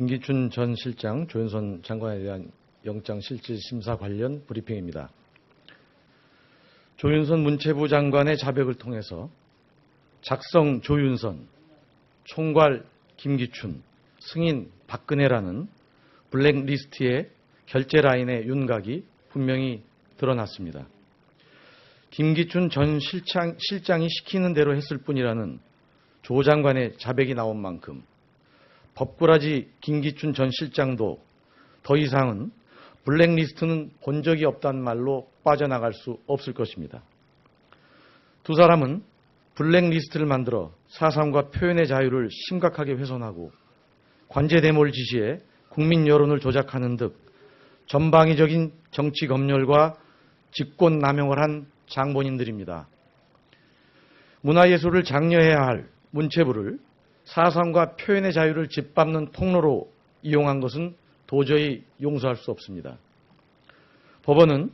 김기춘 전 실장, 조윤선 장관에 대한 영장실질심사 관련 브리핑입니다. 조윤선 문체부 장관의 자백을 통해서 작성 조윤선, 총괄 김기춘, 승인 박근혜라는 블랙리스트의 결제 라인의 윤곽이 분명히 드러났습니다. 김기춘 전 실장, 실장이 시키는 대로 했을 뿐이라는 조 장관의 자백이 나온 만큼 법꾸라지 김기춘 전 실장도 더 이상은 블랙리스트는 본 적이 없다는 말로 빠져나갈 수 없을 것입니다. 두 사람은 블랙리스트를 만들어 사상과 표현의 자유를 심각하게 훼손하고 관제대몰 지시에 국민 여론을 조작하는 등 전방위적인 정치 검열과 직권 남용을 한 장본인들입니다. 문화예술을 장려해야 할 문체부를 사상과 표현의 자유를 짓밟는 통로로 이용한 것은 도저히 용서할 수 없습니다. 법원은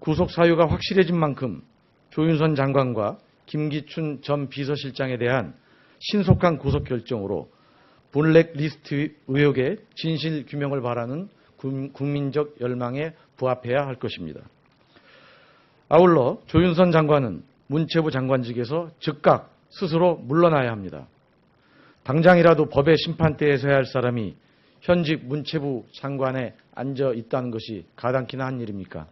구속 사유가 확실해진 만큼 조윤선 장관과 김기춘 전 비서실장에 대한 신속한 구속 결정으로 블랙리스트 의혹의 진실 규명을 바라는 국민적 열망에 부합해야 할 것입니다. 아울러 조윤선 장관은 문체부 장관직에서 즉각 스스로 물러나야 합니다. 당장이라도 법의 심판대에 서야 할 사람이 현직 문체부 장관에 앉아 있다는 것이 가당키나 한 일입니까?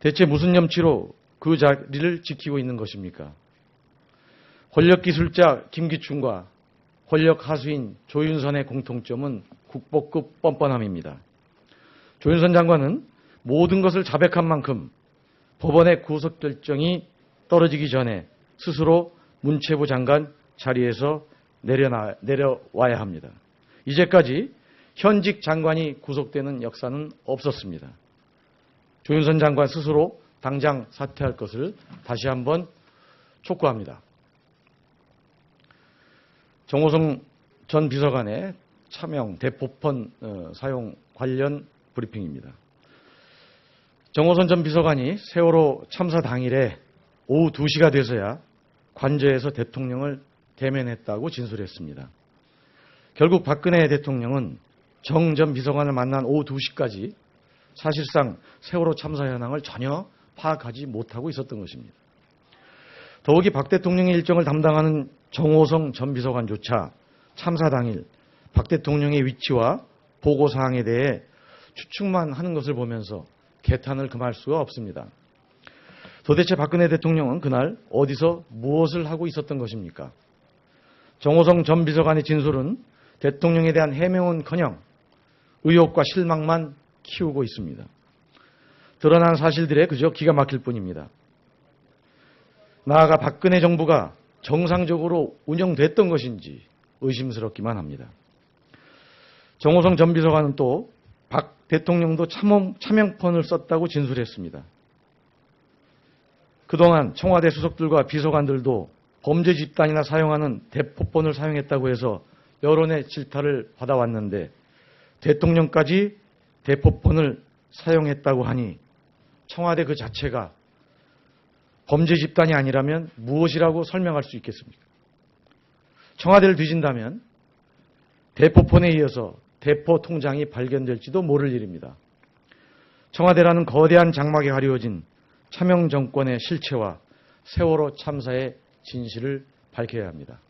대체 무슨 염치로 그 자리를 지키고 있는 것입니까? 권력기술자 김기춘과 권력 하수인 조윤선의 공통점은 국보급 뻔뻔함입니다. 조윤선 장관은 모든 것을 자백한 만큼 법원의 구속 결정이 떨어지기 전에 스스로 문체부 장관 자리에서 내려나, 내려와야 합니다. 이제까지 현직 장관이 구속되는 역사는 없었습니다. 조윤선 장관 스스로 당장 사퇴할 것을 다시 한번 촉구합니다. 정호성 전 비서관의 차명 대포폰 어, 사용 관련 브리핑입니다. 정호선 전 비서관이 세월호 참사 당일에 오후 2시가 돼서야 관저에서 대통령을 대면했다고 진술했습니다. 결국 박근혜 대통령은 정 전 비서관을 만난 오후 2시까지 사실상 세월호 참사 현황을 전혀 파악하지 못하고 있었던 것입니다. 더욱이 박 대통령의 일정을 담당하는 정호성 전 비서관조차 참사 당일 박 대통령의 위치와 보고 사항에 대해 추측만 하는 것을 보면서 개탄을 금할 수가 없습니다. 도대체 박근혜 대통령은 그날 어디서 무엇을 하고 있었던 것입니까? 정호성 전 비서관의 진술은 대통령에 대한 해명은커녕 의혹과 실망만 키우고 있습니다. 드러난 사실들에 그저 기가 막힐 뿐입니다. 나아가 박근혜 정부가 정상적으로 운영됐던 것인지 의심스럽기만 합니다. 정호성 전 비서관은 또 박 대통령도 참험, 차명폰을 썼다고 진술했습니다. 그동안 청와대 수석들과 비서관들도 범죄 집단이나 사용하는 대포폰을 사용했다고 해서 여론의 질타를 받아왔는데 대통령까지 대포폰을 사용했다고 하니 청와대 그 자체가 범죄 집단이 아니라면 무엇이라고 설명할 수 있겠습니까? 청와대를 뒤진다면 대포폰에 이어서 대포 통장이 발견될지도 모를 일입니다. 청와대라는 거대한 장막에 가리워진 차명 정권의 실체와 세월호 참사의 진실을 밝혀야 합니다.